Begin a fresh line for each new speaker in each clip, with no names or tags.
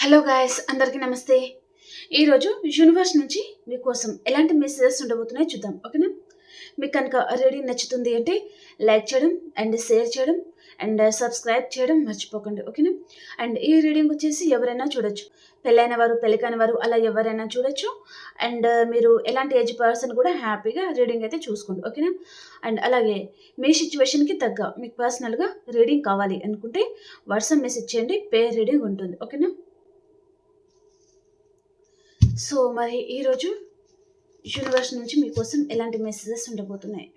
Hello guys అందరికీ నమస్తే. ఈరోజు యూనివర్స్ నుంచి మీకోసం ఎలాంటి మెసేజెస్ ఉండబోతున్నాయో చూద్దాం. ఓకేనా? మీకు కనుక రీడింగ్ నచ్చుతుంది అంటే లైక్ చేయడం అండ్ షేర్ చేయడం అండ్ సబ్స్క్రైబ్ చేయడం మర్చిపోకండి. ఓకేనా? అండ్ ఈ రీడింగ్ వచ్చేసి ఎవరైనా చూడొచ్చు. పెళ్ళైన వారు పెళ్ళికాని వారు అలా ఎవరైనా చూడొచ్చు. అండ్ మీరు ఎలాంటి ఏజ్ పర్సన్ కూడా హ్యాపీగా రీడింగ్ అయితే చూసుకోండి. ఓకేనా? అండ్ అలాగే మీ సిచ్యువేషన్కి తగ్గ మీకు పర్సనల్గా రీడింగ్ కావాలి అనుకుంటే వాట్సాప్ మెసేజ్ చేయండి. పే రీడింగ్ ఉంటుంది. ఓకేనా? సో మరి ఈరోజు యూనివర్స్ నుంచి మీకోసం ఎలాంటి మెసేజెస్ ఉండబోతున్నాయి?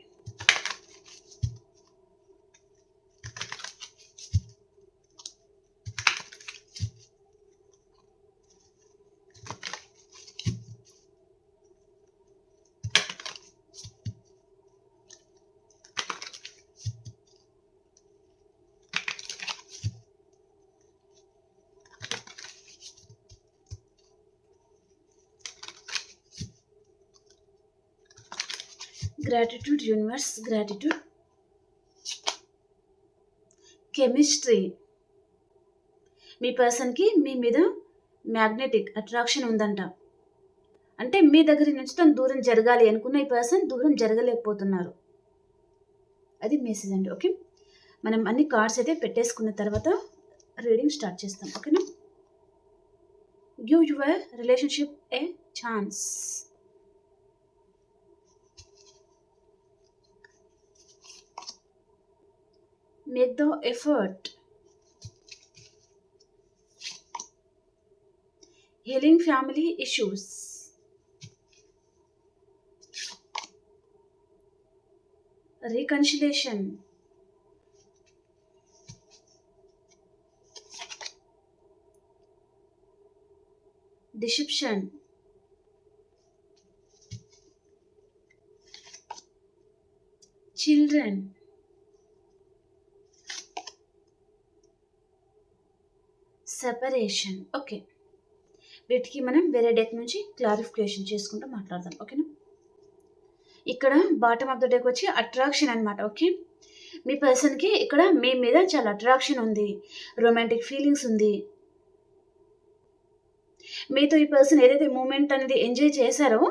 గ్రాటిట్యూడ్ యూనివర్స్ గ్రాటిట్యూడ్ కెమిస్ట్రీ మీ పర్సన్కి మీ మీద మ్యాగ్నెటిక్ అట్రాక్షన్ ఉందంట. అంటే మీ దగ్గర నుంచి తను దూరం జరగాలి అనుకున్న ఈ పర్సన్ దూరం జరగలేకపోతున్నారు. అది మెసేజ్ అండి ఓకే మనం అన్ని కార్డ్స్ అయితే పెట్టేసుకున్న తర్వాత రీడింగ్ స్టార్ట్ చేస్తాం ఓకేనా give your relationship a chance make the effort. Healing family issues. Reconciliation. Deception. Children. Separation okay వీటికి మనం వేరే డెక్ నుంచి క్లారిఫికేషన్ చేసుకుంటూ మాట్లాడదాం. ఓకేనా ఇక్కడ బాటమ్ ఆఫ్ ద డెక్ వచ్చి అట్రాక్షన్ అనమాట ఓకే మీ పర్సన్కి ఇక్కడ మీ మీద చాలా అట్రాక్షన్ ఉంది. రొమాంటిక్ ఫీలింగ్స్ ఉంది. మీతో ఈ పర్సన్ ఏదైతే మూమెంట్ అనేది ఎంజాయ్ చేశారో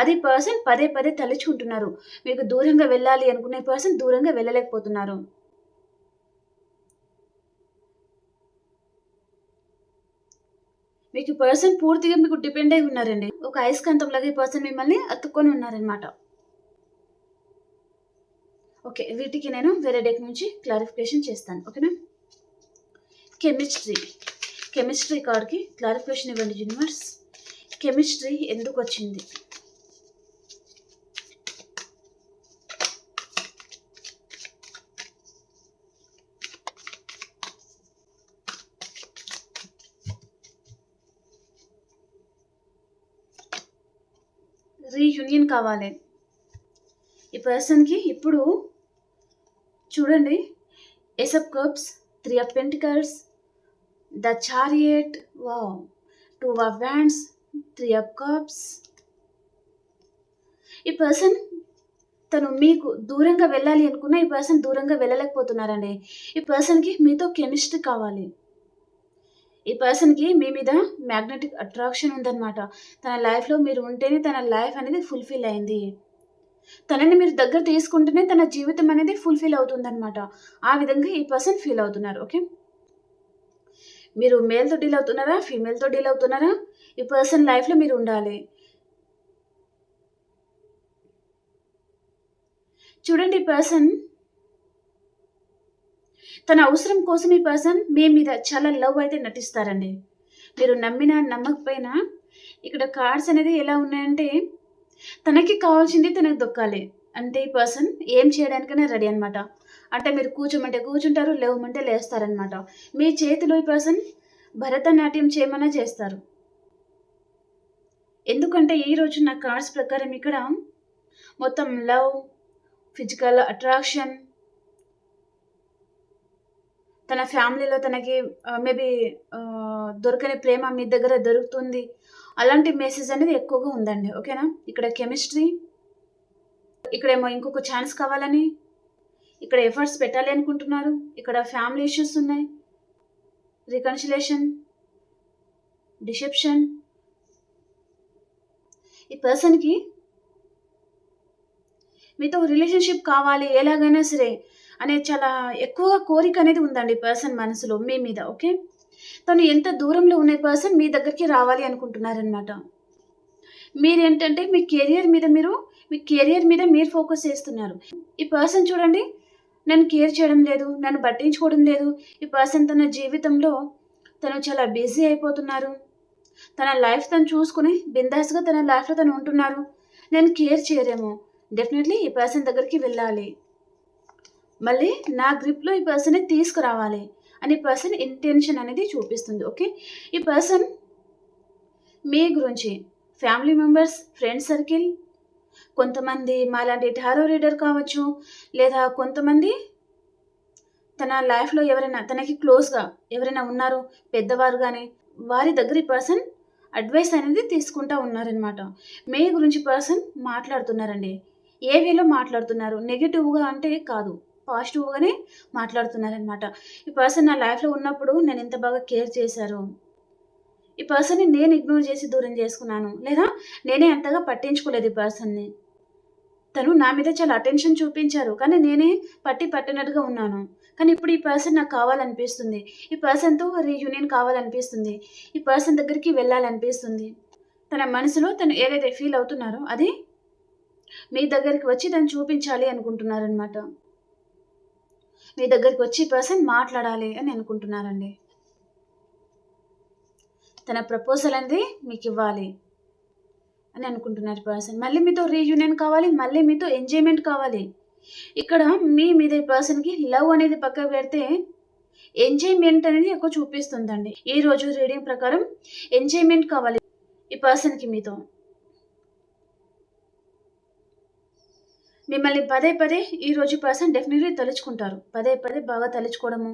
అది పర్సన్ పదే పదే తలుచుకుంటున్నారు. మీకు దూరంగా వెళ్ళాలి అనుకునే పర్సన్ దూరంగా వెళ్ళలేకపోతున్నారు. మీకు పర్సన్ పూర్తిగా మీకు డిపెండ్ అయి ఉన్నారండి. ఒక అయస్కాంతంలాగా ఈ పర్సన్ మిమ్మల్ని అతుక్కొని ఉన్నారనమాట ఓకే వీటికి నేను వేరే డెక్ నుంచి క్లారిఫికేషన్ చేస్తాను. ఓకేనా? కెమిస్ట్రీ కెమిస్ట్రీ కార్డ్కి క్లారిఫికేషన్ ఇవ్వండి యూనివర్స్ కెమిస్ట్రీ ఎందుకు వచ్చింది రీయూనియన్ కావాలి. ఈ పర్సన్కి ఇప్పుడు చూడండి ace of cups three of pentacles the chariot వా two of wands three of cups. ఈ పర్సన్ తను మీకు దూరంగా వెళ్ళాలి అనుకున్న ఈ పర్సన్ దూరంగా వెళ్ళలేకపోతున్నారండి. ఈ పర్సన్కి మీతో కెమిస్ట్రీ కావాలి. ఈ పర్సన్కి మీ మీద మ్యాగ్నెటిక్ అట్రాక్షన్ ఉందన్నమాట. తన లైఫ్లో మీరు ఉంటేనే తన లైఫ్ అనేది ఫుల్ఫిల్ అయింది. తనని మీరు దగ్గర తీసుకుంటేనే తన జీవితం అనేది ఫుల్ఫిల్ అవుతుందన్నమాట. ఆ విధంగా ఈ పర్సన్ ఫీల్ అవుతున్నారు ఓకే? మీరు మేల్తో డీల్ అవుతున్నారా? ఫీమేల్తో డీల్ అవుతున్నారా? ఈ పర్సన్ లైఫ్లో మీరు ఉండాలి. చూడండి ఈ పర్సన్ తన అవసరం కోసం ఈ పర్సన్ మీ మీద చాలా లవ్ అయితే నటిస్తారండి. మీరు నమ్మినా నమ్మకపోయినా ఇక్కడ కార్డ్స్ అనేది ఎలా ఉన్నాయంటే తనకి కావాల్సింది తనకు దొక్కాలి. అంటే ఈ పర్సన్ ఏం చేయడానికైనా రెడీ అనమాట అంటే మీరు కూర్చోమంటే కూర్చుంటారు లేవమంటే లేస్తారనమాట మీ చేతిలో ఈ పర్సన్ భరతనాట్యం చేయమన్నా చేస్తారు. ఎందుకంటే ఈరోజు నా కార్డ్స్ ప్రకారం ఇక్కడ మొత్తం లవ్ ఫిజికల్ అట్రాక్షన్ తన ఫ్యామిలీలో తనకి మేబీ దొరకని ప్రేమ మీ దగ్గర దొరుకుతుంది. అలాంటి మెసేజ్ అనేది ఎక్కువగా ఉందండి. ఓకేనా? ఇక్కడ కెమిస్ట్రీ ఇక్కడేమో ఇంకొక ఛాన్స్ కావాలని ఇక్కడ ఎఫర్ట్స్ పెట్టాలి అనుకుంటున్నారు. ఇక్కడ ఫ్యామిలీ ఇష్యూస్ ఉన్నాయి. Reconciliation deception. ఈ పర్సన్కి మీతో రిలేషన్షిప్ కావాలి ఎలాగైనా సరే అనే చాలా ఎక్కువగా కోరిక అనేది ఉందండి పర్సన్ మనసులో మీ మీద ఓకే? తను ఎంత దూరంలో ఉన్న పర్సన్ మీ దగ్గరికి రావాలి అనుకుంటున్నారనమాట మీరేంటంటే మీ కెరియర్ మీద మీరు మీ కెరియర్ మీద మీరు ఫోకస్ చేస్తున్నారు. ఈ పర్సన్ చూడండి నన్ను కేర్ చేయడం లేదు నన్ను పట్టించుకోవడం లేదు. ఈ పర్సన్ తన జీవితంలో తను చాలా బిజీ అయిపోతున్నారు. తన లైఫ్ తను చూసుకుని బిందాస్గా తన లైఫ్లో తను ఉంటున్నారు. నేను కేర్ చేయరేమో. డెఫినెట్లీ ఈ పర్సన్ దగ్గరికి వెళ్ళాలి. మళ్ళీ నా గ్రిప్లో ఈ పర్సన్ని తీసుకురావాలి అని పర్సన్ ఇంటెన్షన్ అనేది చూపిస్తుంది ఓకే ఈ పర్సన్ మీ గురించి ఫ్యామిలీ మెంబర్స్ ఫ్రెండ్ సర్కిల్ కొంతమంది మాలాంటి టారో రీడర్ కావచ్చు లేదా కొంతమంది తన లైఫ్లో ఎవరైనా తనకి క్లోజ్గా ఎవరైనా ఉన్నారు పెద్దవారు కానీ వారి దగ్గర ఈ పర్సన్ అడ్వైస్ అనేది తీసుకుంటా ఉన్నారనమాట మీ గురించి పర్సన్ మాట్లాడుతున్నారండి. ఏ వేలో మాట్లాడుతున్నారు? నెగిటివ్గా అంటే కాదు. పాజిటివ్గానే మాట్లాడుతున్నారనమాట ఈ పర్సన్ నా లైఫ్లో ఉన్నప్పుడు నేను ఎంత బాగా కేర్ చేశారు. ఈ పర్సన్ని నేను ఇగ్నోర్ చేసి దూరం చేసుకున్నాను. లేదా నేనే అంతగా పట్టించుకోలేదు ఈ పర్సన్ని తను నా మీద చాలా అటెన్షన్ చూపించారు. కానీ నేనే పట్టి పట్టినట్టుగా ఉన్నాను. కానీ ఇప్పుడు ఈ పర్సన్ నాకు కావాలనిపిస్తుంది. ఈ పర్సన్తో రీయూనియన్ కావాలనిపిస్తుంది. ఈ పర్సన్ దగ్గరికి వెళ్ళాలనిపిస్తుంది. తన మనసులో తను ఏదైతే ఫీల్ అవుతున్నారో అది మీ దగ్గరికి వచ్చి తను చూపించాలి అనుకుంటున్నారనమాట మీ దగ్గరికి వచ్చి పర్సన్ మాట్లాడాలి అని అనుకుంటున్నారండి. తన ప్రపోజల్ అనేది మీకు ఇవ్వాలి అని అనుకుంటున్నారు పర్సన్ మళ్ళీ మీతో రీయూనియన్ కావాలి మళ్ళీ మీతో ఎంజాయ్మెంట్ కావాలి. ఇక్కడ మీ మీద పర్సన్కి లవ్ అనేది పక్క పెడితే ఎంజాయ్మెంట్ అనేది ఎక్కువ చూపిస్తుందండి. ఈ రోజు రీడింగ్ ప్రకారం ఎంజాయ్మెంట్ కావాలి ఈ పర్సన్కి మీతో. మిమ్మల్ని పదే పదే ఈ రోజు పర్సన్ డెఫినెట్లీ తలుచుకుంటారు. పదే పదే బాగా తలుచుకోవడము.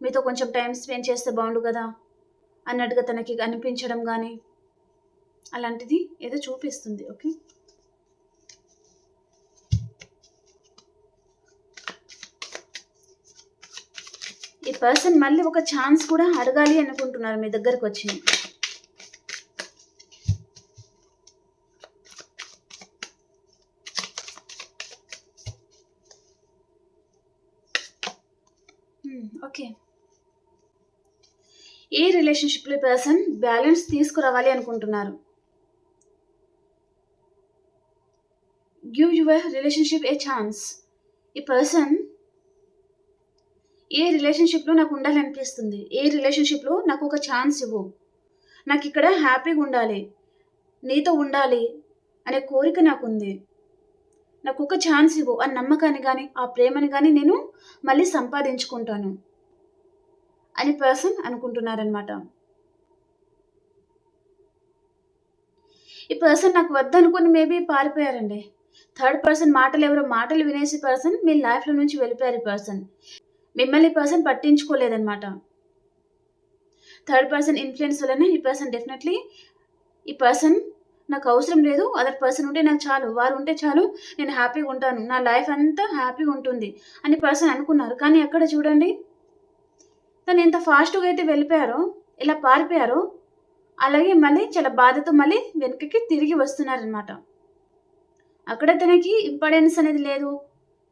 మీతో కొంచెం టైం స్పెండ్ చేస్తే బాగుండు కదా? అన్నట్టుగా తనకి అనిపించడం కానీ అలాంటిది ఏదో చూపిస్తుంది ఓకే ఈ పర్సన్ మళ్ళీ ఒక ఛాన్స్ కూడా అడగాలి అనుకుంటున్నారు మీ దగ్గరకు వచ్చింది ఓకే ఈ రిలేషన్షిప్లో పర్సన్ బ్యాలెన్స్ తీసుకురావాలి అనుకుంటున్నారు. Give your relationship a chance ఈ పర్సన్ ఏ రిలేషన్షిప్లో నాకు ఉండాలనిపిస్తుంది? ఏ రిలేషన్షిప్లో నాకు ఒక ఛాన్స్ ఇవ్వు? నాకు ఇక్కడ హ్యాపీగా ఉండాలి. నీతో ఉండాలి అనే కోరిక నాకుంది. నాకు ఒక ఛాన్స్ ఇవ్వు. ఆ నమ్మకాన్ని కానీ ఆ ప్రేమని కానీ నేను మళ్ళీ సంపాదించుకుంటాను. అని పర్సన్ అనుకుంటున్నారనమాట ఈ పర్సన్ నాకు వద్దనుకుని మేబీ పారిపోయారండి. థర్డ్ పర్సన్ మాటలు ఎవరో మాటలు వినేసి పర్సన్ మీ లైఫ్లో నుంచి వెళ్ళిపోయారు ఈ పర్సన్ మిమ్మల్ని పర్సన్ పట్టించుకోలేదన్నమాట. థర్డ్ పర్సన్ ఇన్ఫ్లుయెన్స్ వలన ఈ పర్సన్ డెఫినెట్లీ ఈ పర్సన్ నాకు అవసరం లేదు అదర్ పర్సన్ ఉంటే నాకు చాలు వారు ఉంటే చాలు నేను హ్యాపీగా ఉంటాను నా లైఫ్ అంతా హ్యాపీగా ఉంటుంది అని పర్సన్ అనుకున్నారు. కానీ ఎక్కడ చూడండి తను ఎంత ఫాస్ట్గా అయితే వెళ్ళిపోయారో ఇలా పారిపోయారో అలాగే మళ్ళీ చాలా బాధతో మళ్ళీ వెనుకకి తిరిగి వస్తున్నారనమాట అక్కడ తనకి ఇంపార్టెన్స్ అనేది లేదు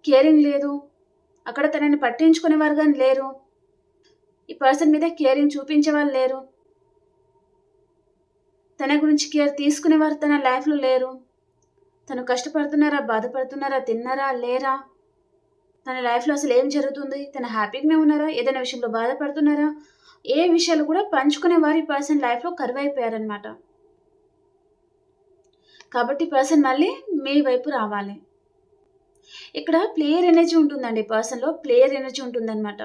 కేరింగ్ లేదు. అక్కడ తనని పట్టించుకునేవారు కానీ లేరు. ఈ పర్సన్ మీద కేరింగ్ చూపించే వాళ్ళు లేరు. తన గురించి కేర్ తీసుకునేవారు తన లైఫ్లో లేరు. తను కష్టపడుతున్నారా బాధపడుతున్నారా తిన్నారా లేరా? తన లైఫ్లో అసలు ఏం జరుగుతుంది? తన హ్యాపీగానే ఉన్నారా? ఏదైనా విషయంలో బాధపడుతున్నారా? ఏ విషయాలు కూడా పంచుకునే వారి పర్సన్ లైఫ్లో కరువైపోయారనమాట కాబట్టి పర్సన్ మళ్ళీ మీ వైపు రావాలి. ఇక్కడ ప్లేయర్ ఎనర్జీ ఉంటుందండి పర్సన్లో. ప్లేయర్ ఎనర్జీ ఉంటుందన్నమాట.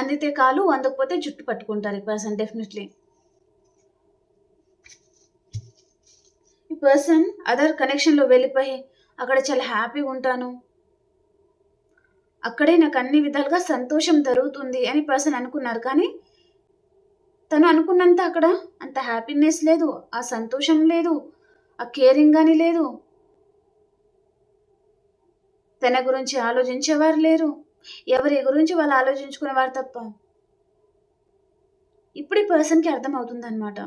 అందితే కాలు అందకపోతే జుట్టు పట్టుకుంటారు ఈ పర్సన్ డెఫినెట్లీ. పర్సన్ అదర్ కనెక్షన్లో వెళ్ళిపోయి అక్కడ చాలా హ్యాపీగా ఉంటాను. అక్కడే నాకు అన్ని విధాలుగా సంతోషం జరుగుతుంది అని పర్సన్ అనుకున్నారు. కానీ తను అనుకున్నంత అక్కడ అంత హ్యాపీనెస్ లేదు ఆ సంతోషం లేదు ఆ కేరింగ్ కానీ లేదు. తన గురించి ఆలోచించేవారు లేరు. ఎవరి గురించి వాళ్ళు ఆలోచించుకునేవారు తప్ప. ఇప్పుడు ఈ పర్సన్కి అర్థమవుతుంది అనమాట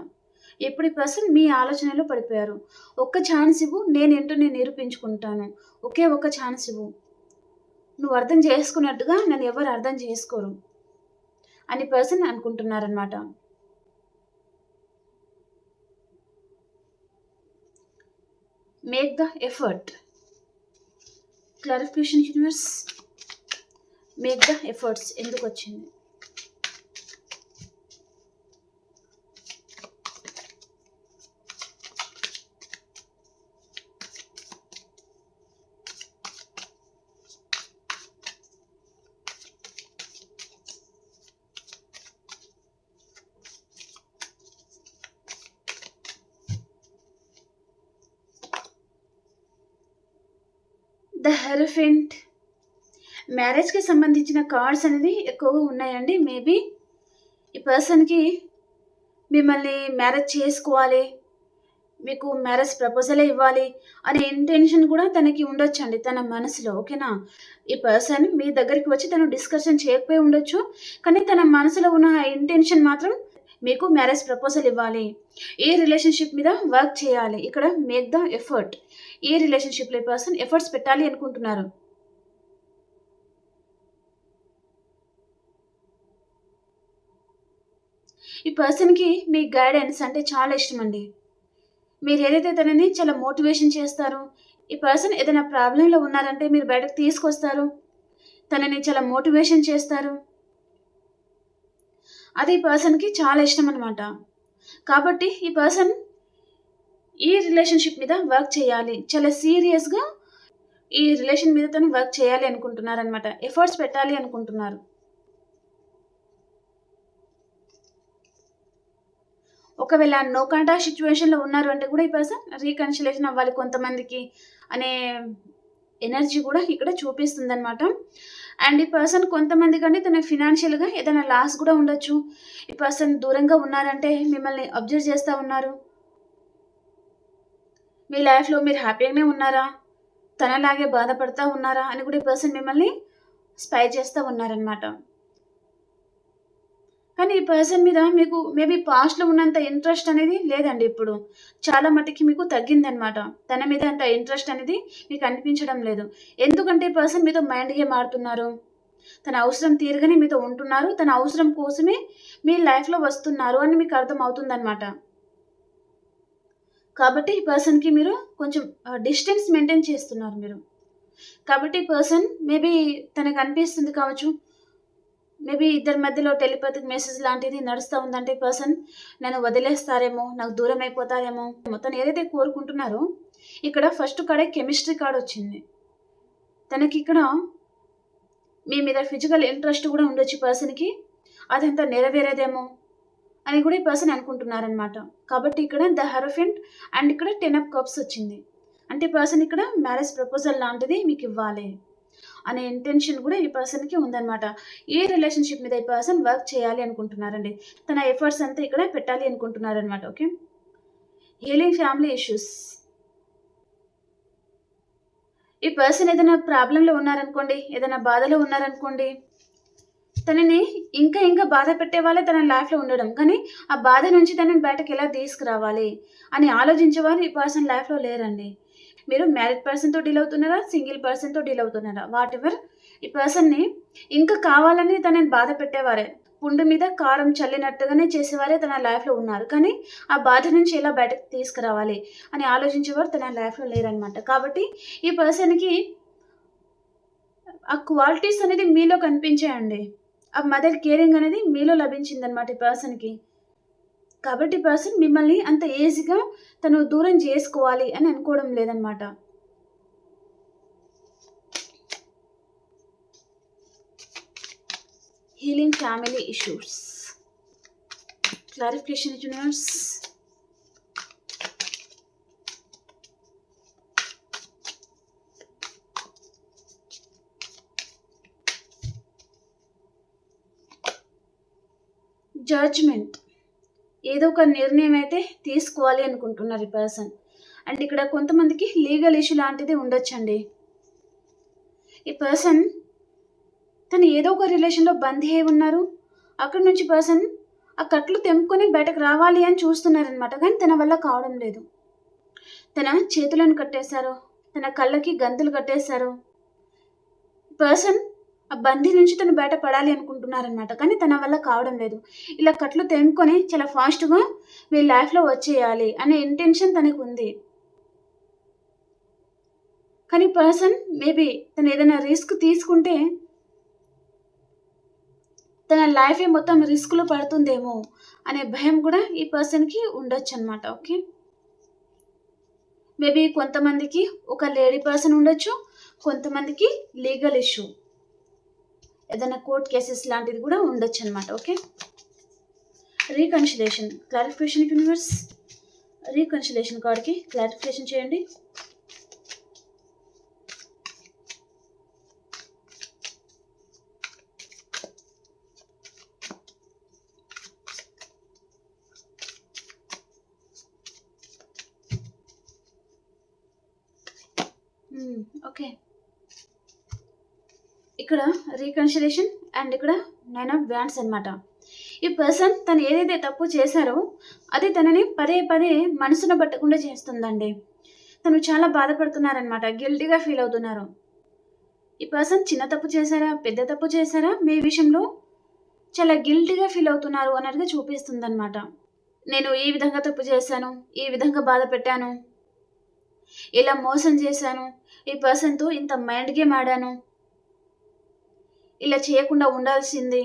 ఇప్పుడు ఈ పర్సన్ మీ ఆలోచనలో పడిపోయారు? ఒక్క ఛాన్స్ ఇవ్వు నేనేంటో నేను నిరూపించుకుంటాను. ఒకే ఒక్క ఛాన్స్ ఇవ్వు. నువ్వు అర్థం చేసుకున్నట్టుగా నన్ను ఎవరు అర్థం చేసుకోరు అని person అనుకుంటున్నారనమాట make the effort clarification universe make the efforts ఎందుకు వచ్చింది ద హెరిఫెంట్ మ్యారేజ్కి సంబంధించిన కార్డ్స్ అనేది ఎక్కువగా ఉన్నాయండి. మేబీ ఈ పర్సన్కి మిమ్మల్ని మ్యారేజ్ చేసుకోవాలి మీకు మ్యారేజ్ ప్రపోజలే ఇవ్వాలి అనే ఇంటెన్షన్ కూడా తనకి ఉండొచ్చండి తన మనసులో ఓకేనా? ఈ పర్సన్ మీ దగ్గరికి వచ్చి తను డిస్కషన్ చేయకపోయి ఉండొచ్చు కానీ తన మనసులో ఉన్న ఆ ఇంటెన్షన్ మాత్రం మీకు మ్యారేజ్ ప్రపోజల్ ఇవ్వాలి. ఈ రిలేషన్షిప్ మీద వర్క్ చేయాలి. ఇక్కడ మేక్ ద ఎఫర్ట్ ఈ రిలేషన్షిప్లో ఈ పర్సన్ ఎఫర్ట్స్ పెట్టాలి అనుకుంటున్నారు. ఈ పర్సన్కి మీ గైడెన్స్ అంటే చాలా ఇష్టం అండి. మీరు ఏదైతే తనని చాలా మోటివేషన్ చేస్తారు ఈ పర్సన్ ఏదైనా ప్రాబ్లంలో ఉన్నారంటే మీరు బయటకు తీసుకొస్తారు. తనని చాలా మోటివేషన్ చేస్తారు. అది ఈ పర్సన్కి చాలా ఇష్టం అనమాట కాబట్టి ఈ పర్సన్ ఈ రిలేషన్షిప్ మీద వర్క్ చేయాలి. చాలా సీరియస్గా ఈ రిలేషన్ మీద తను వర్క్ చేయాలి అనుకుంటున్నారు అనమాట ఎఫర్ట్స్ పెట్టాలి అనుకుంటున్నారు. ఒకవేళ నో కాంటాక్ట్ సిచ్యువేషన్లో ఉన్నారు అంటే కూడా ఈ పర్సన్ రీకన్సిలేషన్ అవ్వాలి కొంతమందికి అనే ఎనర్జీ కూడా ఇక్కడ చూపిస్తుంది అనమాట అండ్ ఈ పర్సన్ కొంతమంది కంటే తన ఫినాన్షియల్గా ఏదైనా లాస్ కూడా ఉండొచ్చు. ఈ పర్సన్ దూరంగా ఉన్నారంటే మిమ్మల్ని అబ్జర్వ్ చేస్తూ ఉన్నారు. మీ లైఫ్లో మీరు హ్యాపీగానే ఉన్నారా? తనలాగే బాధపడుతూ ఉన్నారా? అని కూడా ఈ పర్సన్ మిమ్మల్ని స్పై చేస్తూ ఉన్నారనమాట కానీ ఈ పర్సన్ మీద మీకు మేబీ పాస్ట్లో ఉన్నంత ఇంట్రెస్ట్ అనేది లేదండి ఇప్పుడు. చాలా మటుకి మీకు తగ్గిందనమాట తన మీద అంత ఇంట్రెస్ట్ అనేది మీకు అనిపించడం లేదు. ఎందుకంటే ఈ పర్సన్ మీతో మైండ్ గేమ్ ఆడుతున్నారు తన అవసరం తీరుగానే మీతో ఉంటున్నారు. తన అవసరం కోసమే మీ లైఫ్లో వస్తున్నారు అని మీకు అర్థం అవుతుందన్నమాట కాబట్టి ఈ పర్సన్కి మీరు కొంచెం డిస్టెన్స్ మెయింటైన్ చేస్తున్నారు మీరు. కాబట్టి ఈ పర్సన్ మేబీ తనకు అనిపిస్తుంది కావచ్చు. మేబీ ఇద్దరి మధ్యలో టెలిపతిక్ మెసేజ్ లాంటిది నడుస్తూ ఉందంటే పర్సన్ నన్ను వదిలేస్తారేమో నాకు దూరం అయిపోతారేమో మొత్తం ఏదైతే కోరుకుంటున్నారో ఇక్కడ ఫస్ట్ కాడే కెమిస్ట్రీ కార్డ్ వచ్చింది. తనకి ఇక్కడ మీ మీద ఫిజికల్ ఇంట్రెస్ట్ కూడా ఉండొచ్చు పర్సన్కి అదంతా నెరవేరేదేమో అని కూడా ఈ పర్సన్ అనుకుంటున్నారనమాట కాబట్టి ఇక్కడ ద హెరఫెంట్ అండ్ ఇక్కడ టెన్ అప్ కప్స్ వచ్చింది. అంటే పర్సన్ ఇక్కడ మ్యారేజ్ ప్రపోజల్ లాంటిది మీకు ఇవ్వాలి. అనే ఇంటెన్షన్ కూడా ఈ పర్సన్కి ఉందన్నమాట. ఈ రిలేషన్షిప్ మీద ఈ పర్సన్ వర్క్ చేయాలి అనుకుంటున్నారండి? తన ఎఫర్ట్స్ అంతా ఇక్కడ పెట్టాలి అనుకుంటున్నారనమాట ఓకే హీలింగ్ ఫ్యామిలీ ఇష్యూస్ ఈ పర్సన్ ఏదైనా ప్రాబ్లంలో ఉన్నారనుకోండి ఏదైనా బాధలో ఉన్నారనుకోండి తనని ఇంకా ఇంకా బాధ పెట్టే వాళ్ళే తన లైఫ్లో ఉండడం. కానీ ఆ బాధ నుంచి తనని బయటకు ఎలా తీసుకురావాలి అని ఆలోచించేవారు ఈ పర్సన్ లైఫ్లో లేరండి. మీరు మ్యారీడ్ పర్సన్తో డీల్ అవుతున్నారా సింగిల్ పర్సన్తో డీల్ అవుతున్నారా? వాట్ ఎవర్ ఈ పర్సన్ని ఇంకా కావాలని తనని బాధ పెట్టేవారే? పుండు మీద కారం చల్లినట్టుగానే చేసేవారే తన లైఫ్లో ఉన్నారు. కానీ ఆ బాధ నుంచి ఎలా బయటకు తీసుకురావాలి అని ఆలోచించేవారు తన లైఫ్లో లేరనమాట కాబట్టి ఈ పర్సన్కి ఆ క్వాలిటీస్ అనేది మీలో కనిపించాయండి. ఆ మదర్ కేరింగ్ అనేది మీలో లభించిందనమాట ఈ పర్సన్కి కాబట్టి పర్సన్ మిమ్మల్ని అంత ఈజీగా తను దూరం చేసుకోవాలి అని అనుకోవడం లేదనమాట healing family issues. Clarification universe. Judgement. ఏదో ఒక నిర్ణయం అయితే తీసుకోవాలి అనుకుంటున్నారు ఈ పర్సన్. అండ్ ఇక్కడ కొంతమందికి లీగల్ ఇష్యూ లాంటిది ఉండొచ్చండి. ఈ పర్సన్ తను ఏదో ఒక రిలేషన్లో బందీ అయి ఉన్నారు. అక్కడి నుంచి పర్సన్ ఆ కట్లు తెంపుకొని బయటకు రావాలి అని చూస్తున్నారనమాట కానీ తన వల్ల కావడం లేదు. తన చేతులను కట్టేశారు. తన కళ్ళకి గంతులు కట్టేశారు. పర్సన్ ఆ బందీ నుంచి తను బయట పడాలి అనుకుంటున్నారనమాట కానీ తన వల్ల కావడం లేదు. ఇలా కట్లు తెంపుకొని చాలా ఫాస్ట్గా వీళ్ళ లైఫ్లో వచ్చేయాలి అనే ఇంటెన్షన్ తనకు ఉంది. కానీ పర్సన్ మేబీ తను ఏదైనా రిస్క్ తీసుకుంటే తన లైఫ్ మొత్తం రిస్క్లో పడుతుందేమో అనే భయం కూడా ఈ పర్సన్కి ఉండొచ్చు అనమాట ఓకే? మేబీ కొంతమందికి ఒక లేడీ పర్సన్ ఉండొచ్చు కొంతమందికి లీగల్ ఇష్యూ. ఏదైనా కోర్ట్ కేసెస్ లాంటిది కూడా ఉండొచ్చు అనమాట okay reconciliation clarification universe reconciliation కార్డ్కి క్లారిఫికేషన్ చేయండి ఓకే ఇక్కడ రీకన్సిలేషన్ అండ్ ఇక్కడ నైన్ ఆఫ్ బ్యాండ్స్ అనమాట ఈ పర్సన్ తను ఏదైతే తప్పు చేశారో అది తనని పదే పదే మనసును పట్టకుండా చేస్తుందండి. తను చాలా బాధపడుతున్నారనమాట గిల్టీగా ఫీల్ అవుతున్నారు. ఈ పర్సన్ చిన్న తప్పు చేశారా పెద్ద తప్పు చేశారా మీ విషయంలో చాలా గిల్టీగా ఫీల్ అవుతున్నారు అన్నట్టుగా చూపిస్తుంది అనమాట నేను ఈ విధంగా తప్పు చేశాను ఈ విధంగా బాధ పెట్టాను ఇలా మోసం చేశాను ఈ పర్సన్తో ఇంత మైండ్ గేమ్ ఆడాను ఇలా చేయకుండా ఉండాల్సింది.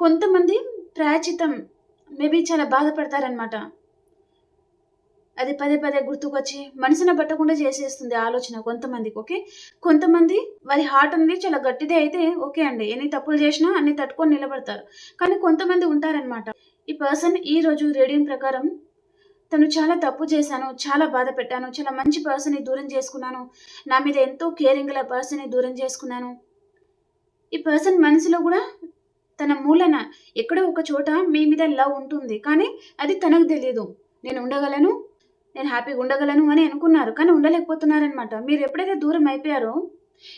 కొంతమంది ప్రాచితం మేబీ చాలా బాధపడతారనమాట అది పదే పదే గుర్తుకొచ్చి మనసున పట్టకుండా చేసేస్తుంది ఆలోచన కొంతమందికి ఓకే? కొంతమంది వారి హార్ట్ అనేది చాలా గట్టిదే అయితే ఓకే అండి. ఎన్ని తప్పులు చేసినా అన్ని తట్టుకొని నిలబడతారు. కానీ కొంతమంది ఉంటారనమాట ఈ పర్సన్ ఈ రోజు రేడియం ప్రకారం తను చాలా తప్పు చేశాను చాలా బాధ పెట్టాను చాలా మంచి పర్సన్ని దూరం చేసుకున్నాను. నా మీద ఎంతో కేరింగ్ గల పర్సన్ని దూరం చేసుకున్నాను. ఈ పర్సన్ మనసులో కూడా తన మూలన ఎక్కడో ఒక చోట మీ మీద లవ్ ఉంటుంది. కానీ అది తనకు తెలియదు. నేను ఉండగలను నేను హ్యాపీగా ఉండగలను అని అనుకున్నారు. కానీ ఉండలేకపోతున్నారనమాట మీరు ఎప్పుడైతే దూరం అయిపోయారో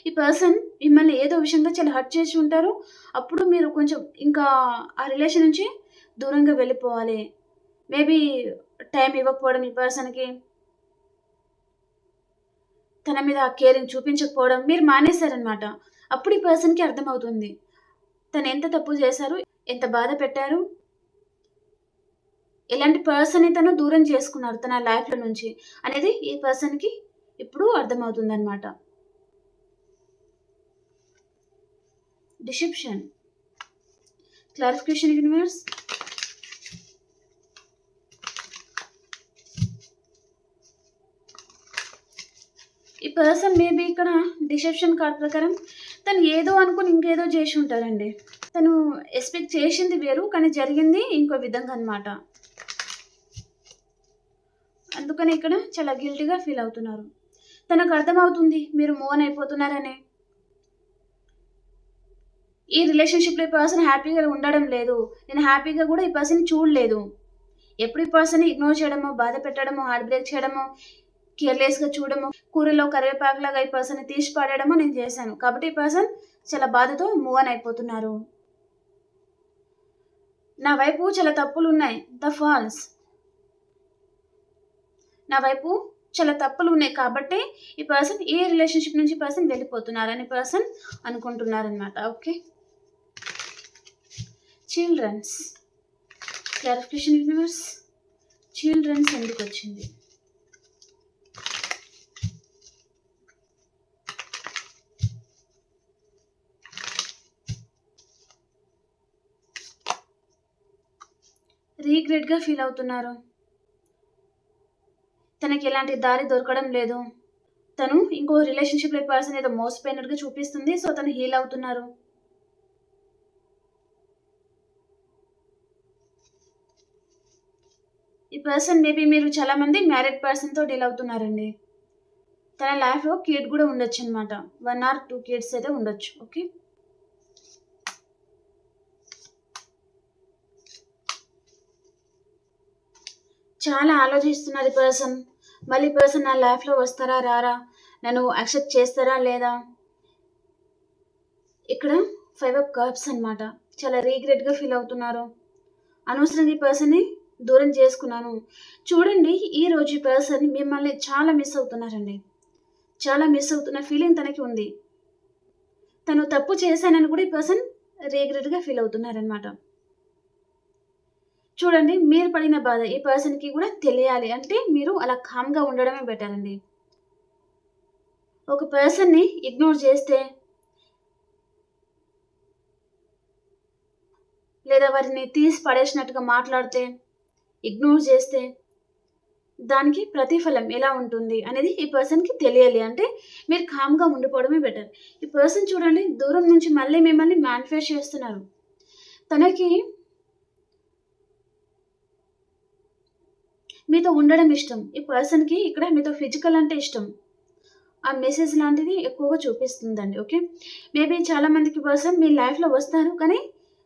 ఈ పర్సన్ మిమ్మల్ని ఏదో విషయంగా చాలా హర్ట్ చేసి ఉంటారు. అప్పుడు మీరు కొంచెం ఇంకా ఆ రిలేషన్ నుంచి దూరంగా వెళ్ళిపోవాలి. మేబీ టైం ఇవ్వకపోవడం ఈ పర్సన్కి. తన మీద ఆ కేరింగ్ చూపించకపోవడం మీరు మానేశారనమాట అప్పుడు ఈ పర్సన్కి అర్థమవుతుంది. తను ఎంత తప్పు చేశారు ఎంత బాధ పెట్టారు. ఎలాంటి పర్సన్ని తను దూరం చేసుకున్నారు తన లైఫ్లో నుంచి అనేది ఈ పర్సన్కి ఇప్పుడు అర్థమవుతుంది అనమాట డిసెప్షన్ క్లారిఫికేషన్ యూనివర్స్ ఈ పర్సన్ మేబీ ఇక్కడ డిసెప్షన్ కార్డ్ ప్రకారం తను ఏదో అనుకుని ఇంకేదో చేసి ఉంటారండి తను ఎక్స్పెక్ట్ చేసింది వేరు కానీ జరిగింది ఇంకో విధంగా అనమాట అందుకని ఇక్కడ చాలా గిల్టీగా ఫీల్ అవుతున్నారు. తనకు అర్థమవుతుంది మీరు మోన్ అయిపోతున్నారని. ఈ రిలేషన్షిప్లో ఈ పర్సన్ హ్యాపీగా ఉండడం లేదు. నేను హ్యాపీగా కూడా ఈ పర్సన్ చూడలేదు. ఎప్పుడు ఈ పర్సన్ ఇగ్నోర్ చేయడమో బాధ పెట్టడమో హార్ట్ బ్రేక్ చేయడమో కేర్లెస్గా చూడడము కూరలో కరివేపాకులాగా ఈ పర్సన్ తీసి పాడేయడమో నేను చేశాను. కాబట్టి ఈ పర్సన్ చాలా బాధతో మూవ్ అని అయిపోతున్నారు. నా వైపు చాలా తప్పులు ఉన్నాయి ద ఫాల్స్ నా వైపు చాలా తప్పులు ఉన్నాయి కాబట్టి ఈ పర్సన్ ఏ రిలేషన్షిప్ నుంచి పర్సన్ వెళ్ళిపోతున్నారని person అనుకుంటున్నారనమాట okay childrens clarification universe childrens ఎందుకు వచ్చింది? రీగ్రెట్గా ఫీల్ అవుతున్నారు. తనకి ఎలాంటి దారి దొరకడం లేదు. తను ఇంకో రిలేషన్షిప్లో పర్సన్ ఏదో మోసపోయినట్టుగా చూపిస్తుంది సో తను హీల్ అవుతున్నారు. ఈ పర్సన్ మేబీ మీరు చాలా మంది మ్యారీడ్ పర్సన్తో డీల్ అవుతున్నారండి. తన లైఫ్లో కిడ్ కూడా ఉండొచ్చు అనమాట వన్ ఆర్ టూ కిడ్స్ అయితే ఉండొచ్చు ఓకే? చాలా ఆలోచిస్తున్నారు ఈ పర్సన్. మళ్ళీ పర్సన్ నా లైఫ్లో వస్తారా రారా? నన్ను యాక్సెప్ట్ చేస్తారా లేదా? ఇక్కడ ఫైవ్ అప్ కప్స్ అనమాట చాలా రీగ్రెట్గా ఫీల్ అవుతున్నారు. అనవసరంగా ఈ పర్సన్ని దూరం చేసుకున్నాను. చూడండి ఈ రోజు ఈ పర్సన్ మిమ్మల్ని చాలా మిస్ అవుతున్నారండి. చాలా మిస్ అవుతున్న ఫీలింగ్ తనకి ఉంది. తను తప్పు చేశానని కూడా ఈ పర్సన్ రీగ్రెట్గా ఫీల్ అవుతున్నారనమాట చూడండి మీరు పడిన బాధ ఈ పర్సన్కి కూడా తెలియాలి. అంటే మీరు అలా కామ్గా ఉండడమే బెటర్ అండి. ఒక పర్సన్ని ఇగ్నోర్ చేస్తే లేదా వారిని తీసి పడేసినట్టుగా మాట్లాడితే ఇగ్నోర్ చేస్తే దానికి ప్రతిఫలం ఎలా ఉంటుంది అనేది ఈ పర్సన్కి తెలియాలి. అంటే మీరు కామ్గా ఉండిపోవడమే బెటర్ ఈ పర్సన్ చూడండి దూరం నుంచి మళ్ళీ మిమ్మల్ని మేనిఫెస్ట్ చేస్తున్నారు. తనకి మీతో ఉండడం ఇష్టం. ఈ పర్సన్కి ఇక్కడ మీతో ఫిజికల్ అంటే ఇష్టం. ఆ మెసేజ్ లాంటిది ఎక్కువగా చూపిస్తుందండి ఓకే? మేబీ చాలామందికి పర్సన్ మీ లైఫ్లో వస్తారు కానీ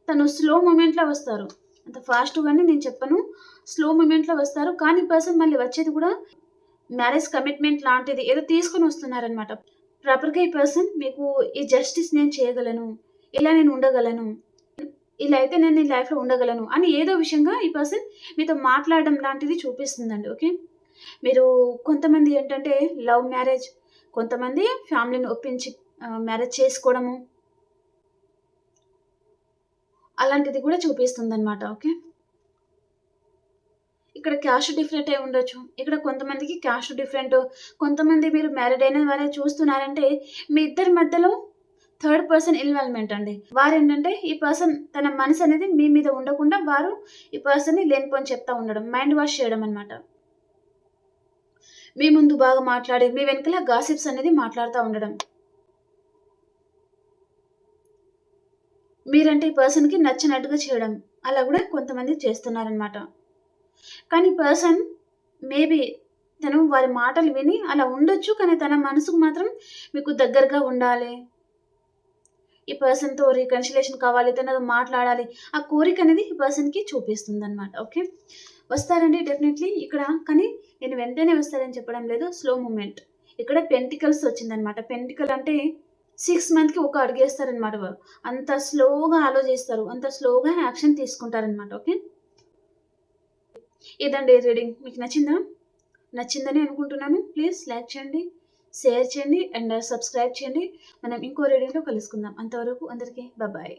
తను స్లో మూమెంట్లో వస్తారు. అంత ఫాస్ట్గానే నేను చెప్పను. స్లో మూమెంట్లో వస్తారు కానీ పర్సన్ మళ్ళీ వచ్చేది కూడా మ్యారేజ్ కమిట్మెంట్ లాంటిది ఏదో తీసుకొని వస్తున్నారనమాట ప్రాపర్గా ఈ పర్సన్ మీకు ఈ జస్టిస్ నేను చేయగలను ఇలా నేను ఉండగలను ఇలా అయితే నేను ఈ లైఫ్లో ఉండగలను అని ఏదో విషయంగా ఈ పర్సన్ మీతో మాట్లాడడం లాంటిది చూపిస్తుందండి ఓకే? మీరు కొంతమంది ఏంటంటే లవ్ మ్యారేజ్ కొంతమంది ఫ్యామిలీని ఒప్పించి మ్యారేజ్ చేసుకోవడము అలాంటిది కూడా చూపిస్తుంది అనమాట ఓకే? ఇక్కడ క్యాష్ డిఫరెంట్ అయి ఉండొచ్చు. ఇక్కడ కొంతమందికి క్యాష్ డిఫరెంట్ కొంతమంది మీరు మ్యారీడ్ అయిన వారే చూస్తున్నారంటే మీ ఇద్దరి మధ్యలో థర్డ్ పర్సన్ ఇన్వాల్వ్మెంట్ అండి. వారు ఏంటంటే ఈ పర్సన్ తన మనసు అనేది మీ మీద ఉండకుండా వారు ఈ పర్సన్ని లేనిపోని చెప్తా ఉండడం మైండ్ వాష్ చేయడం అనమాట మీ ముందు బాగా మాట్లాడి మీ వెనకల గాసిప్స్ అనేది మాట్లాడుతూ ఉండడం. మీరంటే ఈ పర్సన్కి నచ్చినట్టుగా చేయడం అలా కూడా కొంతమంది చేస్తున్నారనమాట కానీ పర్సన్ మేబీ తను వారి మాటలు విని అలా ఉండొచ్చు కానీ తన మనసుకు మాత్రం మీకు దగ్గరగా ఉండాలి. ఈ పర్సన్తో రీకన్సిలేషన్ కావాలి తనతో మాట్లాడాలి ఆ కోరిక అనేది ఈ పర్సన్కి చూపిస్తుంది అనమాట ఓకే వస్తారండి డెఫినెట్లీ ఇక్కడ కానీ నేను వెంటనే వస్తారని చెప్పడం లేదు స్లో మూమెంట్ ఇక్కడ పెంటికల్స్ వచ్చిందనమాట పెంటికల్ అంటే సిక్స్ మంత్కి ఒక అడిగేస్తారనమాట వారు అంత స్లోగా ఆలోచిస్తారు అంత స్లోగా యాక్షన్ తీసుకుంటారనమాట ఓకే ఇదండి రీడింగ్ మీకు నచ్చిందా? నచ్చిందని అనుకుంటున్నాను. ప్లీజ్ లైక్ చేయండి. షేర్ చేయండి అండ్ సబ్స్క్రైబ్ uh, చేయండి. మనం ఇంకో రేడియోలో కలుసుకుందాం. అంతవరకు అందరికీ బాయ్